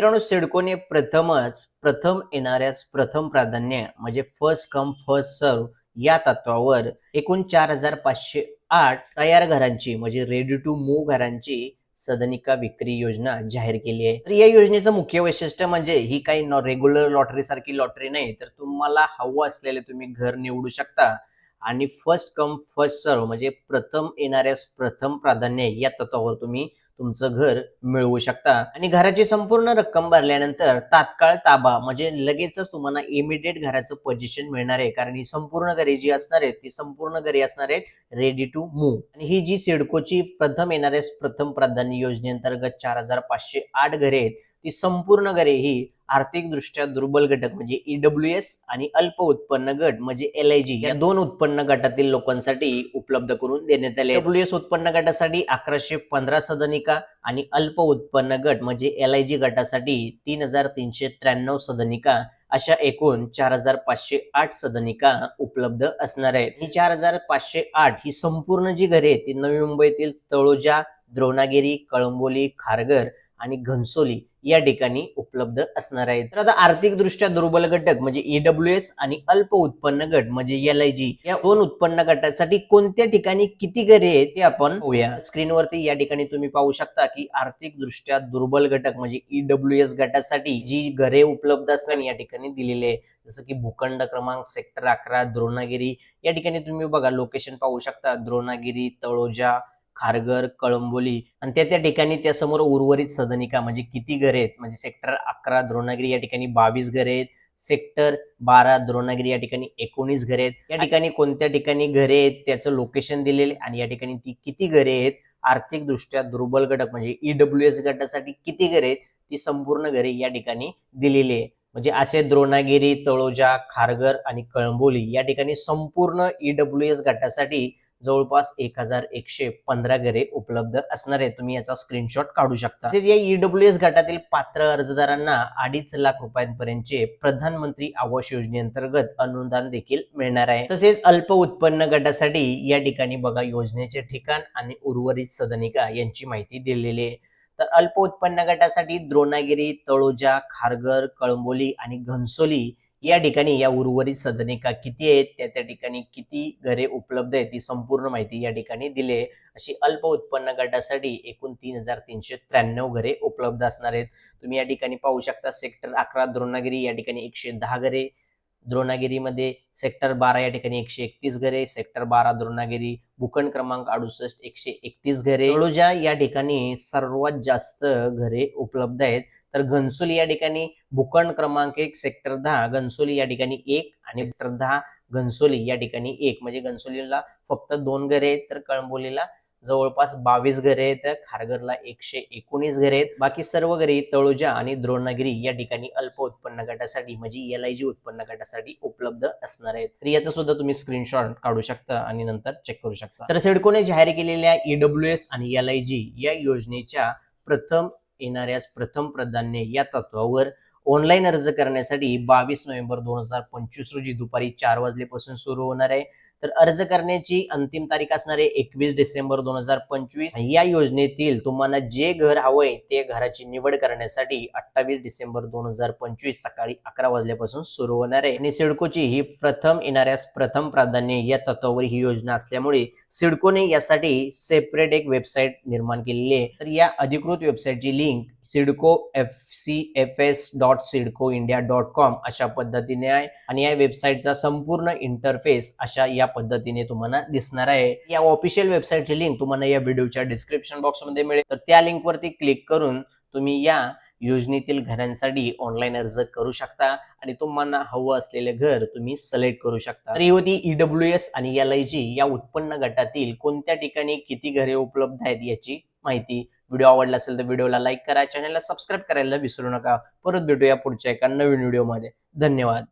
मित्रांनो सिडकोने प्रथमच प्रथम येणाऱ्यास प्रथम प्राधान्य म्हणजे फर्स्ट कम फर्स्ट सर्व या तत्वावर एकूण चार हजार पाचशे आठ तयार घरांची म्हणजे रेडी टू मूव्ह घरांची सदनिका विक्री योजना जाहीर केली आहे. तर या योजनेचं मुख्य वैशिष्ट्य म्हणजे ही काही रेग्युलर लॉटरी सारखी लॉटरी नाही तर तुम्हाला हवं असलेले तुम्ही घर निवडू शकता. आणि फर्स्ट कम फर्स्ट सर्व म्हणजे प्रथम येणाऱ्यास प्रथम प्राधान्य या तत्वावर तुम्ही तुमचं घर मिळवू शकता. आणि घराची संपूर्ण रक्कम भरल्यानंतर तात्काळ ताबा म्हणजे लगेचच तुम्हाला इमिडिएट घराचं पोझिशन मिळणार आहे. कारण ही संपूर्ण घरे जी असणार आहेत ती संपूर्ण घरे असणार आहेत रेडी टू मूव्ह आणि ही जी सिडकोची प्रथम येणारे प्रथम प्राधान्य योजनेअंतर्गत चार हजार पाचशे आठ घरे आहेत ती संपूर्ण घरे ही आर्थिकदृष्ट्या दुर्बल घटक म्हणजे ईडब्ल्यू एस आणि अल्प उत्पन्न गट म्हणजे एल आय जी या दोन उत्पन्न गटातील लोकांसाठी उपलब्ध करून देण्यात आले डब्ल्यू एस उत्पन्न गटासाठी अकराशे पंधरा सदनिका आणि अल्प उत्पन्न गट म्हणजे एल आय जी गटासाठी तीन हजार तीनशे त्र्याण्णव सदनिका अशा एकूण चार हजार पाचशे आठ सदनिका उपलब्ध असणार आहेत. ही चार हजार पाचशे आठ ही संपूर्ण जी घरे ती नवी मुंबईतील तळोजा द्रोणागिरी कळंबोली खारघर आणि घनसोली या ठिकाणी उपलब्ध असणार आहेत तर आता आर्थिकदृष्ट्या दुर्बल घटक म्हणजे ईडब्ल्यू एस आणि अल्प उत्पन्न गट म्हणजे एल आय जी या दोन उत्पन्न गटासाठी कोणत्या ठिकाणी किती घरे आहेत ते आपण पाहूया. स्क्रीनवरती या ठिकाणी तुम्ही पाहू शकता की आर्थिकदृष्ट्या दुर्बल घटक म्हणजे ईडब्ल्यू एस गटासाठी जी घरे उपलब्ध असतात या ठिकाणी दिलेले आहे जसं की भूखंड क्रमांक सेक्टर अकरा द्रोणागिरी. या ठिकाणी तुम्ही बघा लोकेशन पाहू शकता. द्रोणागिरी तळोजा खारघर कळंबोली आणि त्या त्या ठिकाणी त्या समोर उर्वरित सदनिका म्हणजे किती घरे आहेत? म्हणजे सेक्टर अकरा द्रोणागिरी या ठिकाणी बावीस घरे आहेत. सेक्टर बारा द्रोणागिरी या ठिकाणी एकोणीस घरे आहेत. या ठिकाणी कोणत्या ठिकाणी घरे आहेत? त्याचं लोकेशन दिलेले आणि या ठिकाणी ती किती घरे आहेत? आर्थिक दृष्ट्या दुर्बल घटक म्हणजे ईडब्ल्यू एस गटासाठी किती घरे आहेत? ती संपूर्ण घरे या ठिकाणी दिलेली आहे. म्हणजे असे द्रोणागिरी तळोजा खारघर आणि कळंबोली या ठिकाणी संपूर्ण ईडब्ल्यू एस गटासाठी जवळपास एक हजार एकशे पंधरा घरे उपलब्ध असणार आहे तुम्ही याचा स्क्रीनशॉट काढू शकता. तसेच या ईडब्ल्यू एस गटातील पात्र अर्जदारांना अडीच लाख रुपयांपर्यंतचे प्रधानमंत्री आवास योजनेअंतर्गत अनुदान देखील मिळणार आहे. तसेच अल्प उत्पन्न गटासाठी या ठिकाणी बघा योजनेचे ठिकाण आणि उर्वरित सदनिका यांची माहिती दिलेली आहे. तर अल्प उत्पन्न गटासाठी द्रोणागिरी तळोजा खारघर कळंबोली आणि घनसोली या ठिकाणी या उर्वरित सदनिका किती आहेत? त्या त्या ठिकाणी किती घरे उपलब्ध आहेत? ती संपूर्ण माहिती या ठिकाणी दिली आहे. अशी अल्प उत्पन्न गटासाठी एकूण तीन हजार तीनशे त्र्याण्णव घरे उपलब्ध असणार आहेत. तुम्ही या ठिकाणी पाहू शकता सेक्टर अकरा द्रोणागिरी या ठिकाणी एकशे दहा घरे द्रोणागिरीमध्ये सेक्टर बारा या ठिकाणी एकशे एकतीस घरे सेक्टर बारा द्रोणागिरी भूखंड क्रमांक अडुसष्ट एकशे एकतीस घरे. तळोजा या ठिकाणी सर्वात जास्त घरे उपलब्ध आहेत. तर घनसोली या ठिकाणी भूखंड क्रमांक एक सेक्टर दहा घनसोली या ठिकाणी एक आणि सेक्टर दहा घनसोली या ठिकाणी एक. म्हणजे घनसोलीला फक्त दोन घरे आहेत तर कळंबोलीला जवळपास बावीस घरे आहेत. खारघरला एकशे एकोणीस घरे आहेत. बाकी सर्व घरे तळोजा आणि द्रोणागिरी या ठिकाणी अल्प उत्पन्न गटासाठी म्हणजे एल आय जी उत्पन्न गटासाठी उपलब्ध असणार आहेत. तर याचा सुद्धा तुम्ही स्क्रीनशॉट काढू शकता आणि नंतर चेक करू शकता. तर सिडकोने जाहीर केलेल्या ईडब्ल्यू एस आणि एल आय जी या योजनेच्या प्रथम येणाऱ्यास प्रथम प्राधान्य या तत्वावर ऑनलाईन अर्ज करण्यासाठी बावीस नोव्हेंबर दोन हजार पंचवीस रोजी दुपारी चार वाजल्यापासून सुरू होणार आहे. तर अर्ज करण्याची अंतिम तारीख असणार आहे एकवीस डिसेंबर दोन हजार पंचवीस. या योजनेतील तुम्हाला जे घर हवंय ते घराची निवड करण्यासाठी अठ्ठावीस डिसेंबर दोन हजार पंचवीस सकाळी अकरा वाजल्यापासून सुरू होणार आहे. आणि सिडकोची ही प्रथम येणाऱ्यास प्रथम प्राधान्य या तत्वावर ही योजना असल्यामुळे सिडकोने यासाठी सेपरेट एक वेबसाईट निर्माण केलेली आहे. तर या अधिकृत वेबसाईटची link CIDCO F C F S dot CIDCO India dot com अशा पद्धतीने आहे. आणि या वेबसाईटचा संपूर्ण इंटरफेस अशा या पद्धतीने तुम्हाला दिसणार आहे. या ऑफिशियल वेबसाईटची लिंक तुम्हाला या व्हिडिओच्या डिस्क्रिप्शन बॉक्समध्ये मिळेल. तर त्या लिंकवरती क्लिक करून तुम्ही या योजनेतील घरांसाठी ऑनलाईन अर्ज करू शकता आणि तुम्हाला हवं असलेलं घर तुम्ही सिलेक्ट करू शकता. तर ही होती ईडब्ल्यू एस आणि एल आय जी या उत्पन्न गटातील कोणत्या ठिकाणी किती घरे उपलब्ध आहेत याची माहिती. व्हिडिओ आवडला असेल तर व्हिडिओला लाईक करा. चॅनलला सबस्क्राईब करायला विसरू नका. परत भेटूया पुढच्या एका नवीन व्हिडिओमध्ये धन्यवाद.